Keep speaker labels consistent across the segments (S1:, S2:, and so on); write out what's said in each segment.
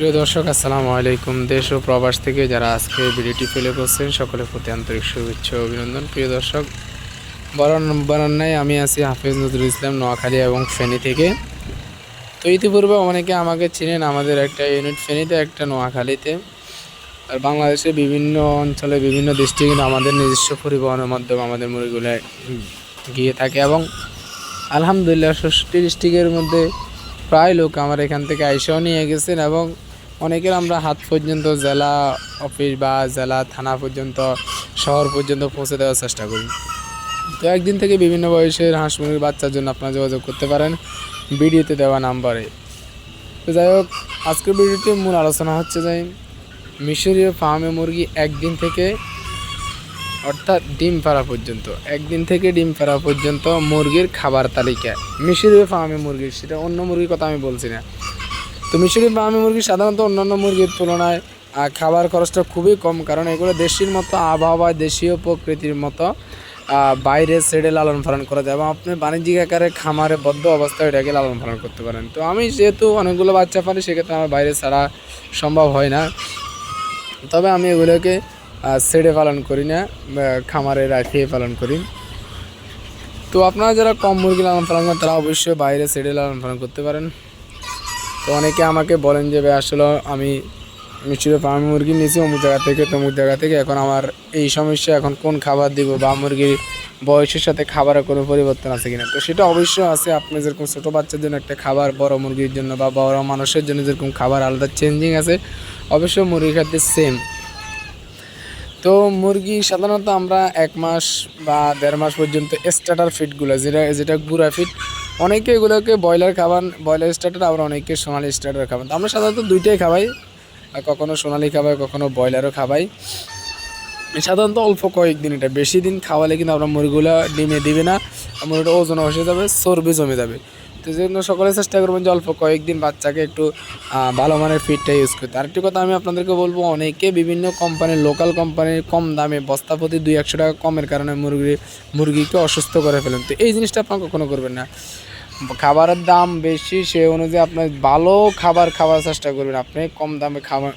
S1: প্রিয় দর্শক, আসসালামু আলাইকুম। দেশ ও প্রবাস থেকে যারা আজকে ভিডিওটি ফেলে করছেন, সকলের প্রতি আন্তরিক শুভেচ্ছা অভিনন্দন। প্রিয় দর্শক বরণ বরণ্যায় আমি আছি হাফিজ নজরুল ইসলাম, নোয়াখালী এবং ফেনী থেকে। তো ইতিপূর্বে অনেকে আমাকে চিনেন, আমাদের একটা ইউনিট ফেনীতে, একটা নোয়াখালীতে। আর বাংলাদেশের বিভিন্ন অঞ্চলে, বিভিন্ন ডিস্ট্রিক্টে আমাদের নিজস্ব পরিবহনের মাধ্যমে আমাদের মুরগিগুলো গিয়ে থাকে এবং আলহামদুলিল্লাহ ষষ্ঠী ডিস্ট্রিক্টের মধ্যে প্রায় লোক আমার এখান থেকে আইসাও নিয়ে গেছেন এবং অনেকের আমরা হাত পর্যন্ত জেলা অফিস বা জেলা থানা পর্যন্ত, শহর পর্যন্ত পৌঁছে দেওয়ার চেষ্টা করি। তো একদিন থেকে বিভিন্ন বয়সের হাঁস মুরগির বাচ্চার জন্য আপনারা যোগাযোগ করতে পারেন ভিডিওতে দেওয়া নাম্বারে। তো যাই হোক, আজকের ভিডিওতে মূল আলোচনা হচ্ছে যে মিশরীয় ফার্মে মুরগি একদিন থেকে, অর্থাৎ ডিম পাড়া পর্যন্ত, একদিন থেকে ডিম পাড়া পর্যন্ত মুরগির খাবার তালিকা। মিশরীয় ফার্মে মুরগির সেটা অন্য মুরগির কথা আমি বলছি না। তো মিশরীয় ফার্মে মুরগি সাধারণত অন্যান্য মুরগির তুলনায় খাবার খরচটা খুবই কম, কারণ এগুলো দেশির মতো আবহাওয়া দেশীয় প্রকৃতির মতো বাইরে ছেড়ে লালন পালন করা যায়। এবং আপনি বাণিজ্যিক আকারে খামারে বদ্ধ অবস্থায় এটাকে লালন পালন করতে পারেন। তো আমি যেহেতু অনেকগুলো বাচ্চা পালি, সেক্ষেত্রে আমার বাইরে ছাড়া সম্ভব হয় না। তবে আমি এগুলোকে ছেড়ে পালন করি না খামারে রাখিয়ে পালন করি। তো আপনারা যারা কম মুরগি লালন পালন করেন, তারা অবশ্যই বাইরে ছেড়ে লালন পালন করতে পারেন। তো অনেকে আমাকে বলেন যে, ভাই, আসলে আমি মিষ্টির ফার্মি মুরগি নিয়েছি অমুক জায়গা থেকে, তমুক জায়গা থেকে। এখন আমার এই সমস্যা, এখন কোন খাবার দিব বা মুরগির বয়সের সাথে খাবারের কোনো পরিবর্তন আছে কিনা? তো সেটা অবশ্যই আছে। আপনি যেরকম ছোটো বাচ্চার জন্য একটা খাবার, বড় মুরগির জন্য বা বড় মানুষের জন্য যেরকম খাবার আলাদা চেঞ্জিং আছে, অবশ্যই মুরগির খাদ্যে সেম তো মুরগি সাধারণত আমরা এক মাস বা দেড় মাস পর্যন্ত স্টার্টার ফিটগুলো যেটা যেটা গুঁড়া ফিট অনেকে এগুলোকে ব্রয়লার খাবার, ব্রয়লার স্টার্টার, আবার অনেকে সোনালি স্টার্টার খাবান তো আমরা সাধারণত দুইটাই খাবাই, আর কখনও সোনালি খাবাই কখনও ব্রয়লারও খাবাই। সাধারণত অল্প কয়েকদিন এটা। বেশি দিন খাওয়ালে কিন্তু আমরা মুরগিগুলো ডিমে দিবে না মুরগিটা ওজন বসে যাবে, চর্বি জমে যাবে। তো জন্য সকলে চেষ্টা করবেন যে অল্প কয়েকদিন বাচ্চাকে একটু ভালো মানের ফিডটা ইউজ করতে। আরেকটি কথা আমি আপনাদেরকে বলব, অনেকে বিভিন্ন কোম্পানির লোকাল কোম্পানির কম দামে বস্তা প্রতি দুই একশো টাকা কমের কারণে মুরগি, মুরগিকে অসুস্থ করে ফেলেন। তো এই জিনিসটা আপনারা কখনো করবেন না। খাবারের দাম বেশি, সে অনুযায়ী আপনি ভালো খাবার খাওয়ার চেষ্টা করবেন। আপনি কম দামে খাবার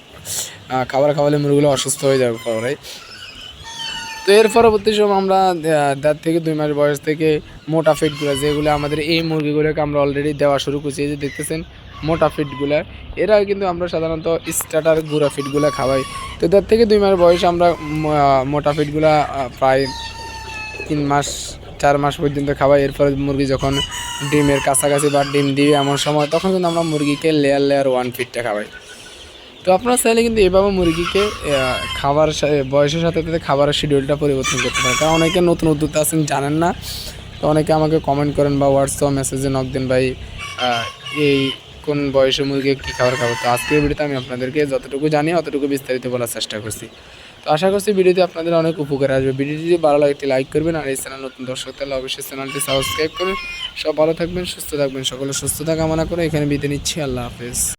S1: খাবার খাওয়ালে মুরগিগুলো অসুস্থ হয়ে যাবে পরে। তো এর পরবর্তী সময় আমরা দেড় থেকে দুই মাস বয়স থেকে মোটা ফিটগুলো, যেগুলো আমাদের এই মুরগিগুলোকে আমরা অলরেডি দেওয়া শুরু করছি যে দেখতেছেন মোটা ফিটগুলো, এরা কিন্তু আমরা সাধারণত স্টার্টার গুঁড়া ফিটগুলো খাওয়াই। তো দেড় থেকে দুই মাস বয়সে আমরা মোটা ফিটগুলো প্রায় তিন মাস, চার মাস পর্যন্ত খাওয়াই। এরপরে মুরগি যখন ডিমের কাছাকাছি বা ডিম দিবে এমন সময়, তখন কিন্তু আমরা মুরগিকে লেয়ার লেয়ার ওয়ান ফিটটা খাওয়াই। তো আপনারা চাইলে কিন্তু এভাবে মুরগিকে খাবার বয়সের সাথে সাথে খাবারের শিডিউলটা পরিবর্তন করতে পারে কারণ অনেকে নতুন উদ্যোক্তা আছেন, জানেন না। তো অনেকে আমাকে কমেন্ট করেন বা হোয়াটসঅ্যাপ মেসেজে নক দেন, ভাই এই কোন বয়সে মুরগি কী খাবার খাব? তো আজকের ভিডিওতে আমি আপনাদেরকে যতটুকু জানি, অতটুকু বিস্তারিত বলার চেষ্টা করছি। তো আশা করছি ভিডিওতে আপনাদের অনেক উপকার আসবে। ভিডিওটি যদি ভালো লাগে লাইক করবেন আর এই চ্যানেল নতুন দর্শক তাহলে অবশ্যই চ্যানেলটি সাবস্ক্রাইব করুন সব ভালো থাকবেন, সুস্থ থাকবেন, সকলে সুস্থতা কামনা করে এখানে বিদায় নিচ্ছি। আল্লাহ হাফেজ।